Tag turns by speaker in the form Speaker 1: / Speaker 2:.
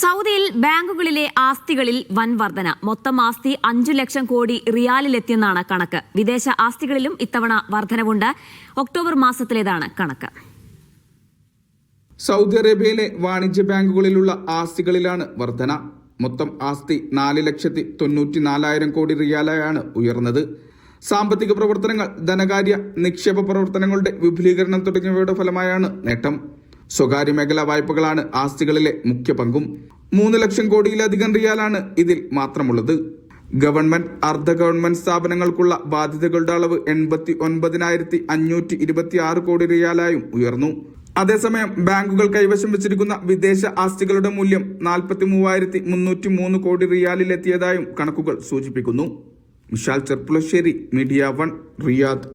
Speaker 1: സൗദിയിൽ ബാങ്കുകളിലെ ആസ്തികളിൽ വൻ വർധന. മൊത്തം ആസ്തി അഞ്ചു ലക്ഷം കോടി റിയാലിലെത്തിയെന്നാണ് കണക്ക്. വിദേശ ആസ്തികളിലും ഇത്തവണ വർധനവുണ്ട്. ഒക്ടോബർ മാസത്തിലേതാണ് കണക്ക്.
Speaker 2: സൗദി അറേബ്യയിലെ വാണിജ്യ ബാങ്കുകളിലുള്ള ആസ്തികളിലാണ് വർധന. മൊത്തം ആസ്തി നാല് ലക്ഷത്തി തൊണ്ണൂറ്റി നാലായിരം കോടി റിയാലായാണ് ഉയർന്നത്. സാമ്പത്തിക പ്രവർത്തനങ്ങൾ ധനകാര്യ നിക്ഷേപ പ്രവർത്തനങ്ങളുടെ വിപുലീകരണം തുടങ്ങിയവയുടെ ഫലമായാണ് നേട്ടം. സ്വകാര്യ മേഖലാ വായ്പകളാണ് ആസ്തികളിലെ മുഖ്യ പങ്കും. മൂന്ന് ലക്ഷം കോടിയിലധികം റിയാലാണ് ഇതിൽ മാത്രമുള്ളത്. ഗവൺമെന്റ് അർദ്ധ ഗവൺമെന്റ് സ്ഥാപനങ്ങൾക്കുള്ള ബാധ്യതകളുടെ അളവ് എൺപത്തി ഒൻപതിനായിരത്തി അഞ്ഞൂറ്റി ഇരുപത്തി ആറ് കോടി റിയാലായും ഉയർന്നു. അതേസമയം ബാങ്കുകൾ കൈവശം വെച്ചിരിക്കുന്ന വിദേശ ആസ്തികളുടെ മൂല്യം നാൽപ്പത്തി മൂവായിരത്തി മുന്നൂറ്റി മൂന്ന് കോടി റിയാലിലെത്തിയതായും കണക്കുകൾ സൂചിപ്പിക്കുന്നു. Vishal Cherpulassery media one Riyadh.